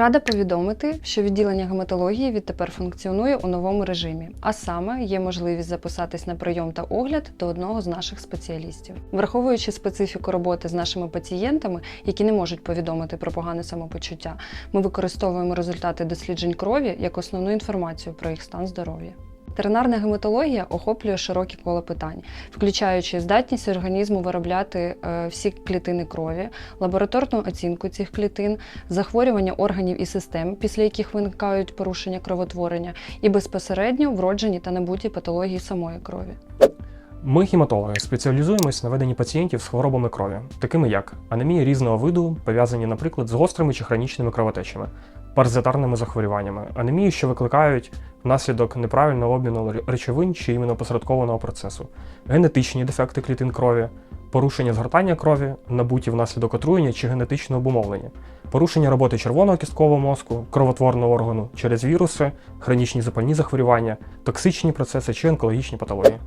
Рада повідомити, що відділення гематології відтепер функціонує у новому режимі, а саме є можливість записатись на прийом та огляд до одного з наших спеціалістів. Враховуючи специфіку роботи з нашими пацієнтами, які не можуть повідомити про погане самопочуття, ми використовуємо результати досліджень крові як основну інформацію про їх стан здоров'я. Ветеринарна гематологія охоплює широке коло питань, включаючи здатність організму виробляти е, всі клітини крові, лабораторну оцінку цих клітин, захворювання органів і систем, після яких виникають порушення кровотворення, і безпосередньо вроджені та набуті патології самої крові. Ми, гематологи, спеціалізуємось на веденні пацієнтів з хворобами крові, такими як анемія різного виду, пов'язані, наприклад, з гострими чи хронічними кровотечами, паразитарними захворюваннями, анемії, що викликають внаслідок неправильного обміну речовин чи імунопосередкованого процесу, генетичні дефекти клітин крові, порушення згортання крові, набуті внаслідок отруєння чи генетичного обумовлення, порушення роботи червоного кісткового мозку, кровотворного органу через віруси, хронічні запальні захворювання, токсичні процеси чи онкологічні патології.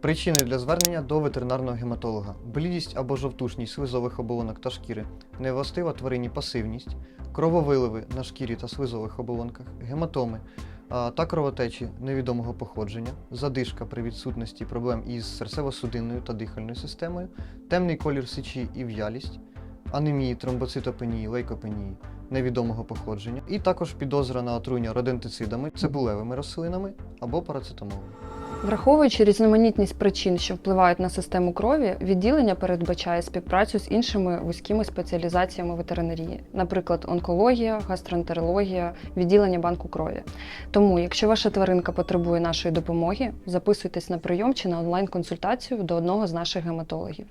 Причини для звернення до ветеринарного гематолога: блідість або жовтушність слизових оболонок та шкіри, невластива тварині пасивність, крововиливи на шкірі та слизових оболонках, гематоми та кровотечі невідомого походження, задишка при відсутності проблем із серцево-судинною та дихальною системою, темний колір сечі і в'ялість, анемії, тромбоцитопенії, лейкопенії невідомого походження, і також підозра на отруєння родентицидами, цибулевими рослинами або парацетамолом. Враховуючи різноманітність причин, що впливають на систему крові, відділення передбачає співпрацю з іншими вузькими спеціалізаціями ветеринарії, наприклад, онкологія, гастроентерологія, відділення банку крові. Тому, якщо ваша тваринка потребує нашої допомоги, записуйтесь на прийом чи на онлайн-консультацію до одного з наших гематологів.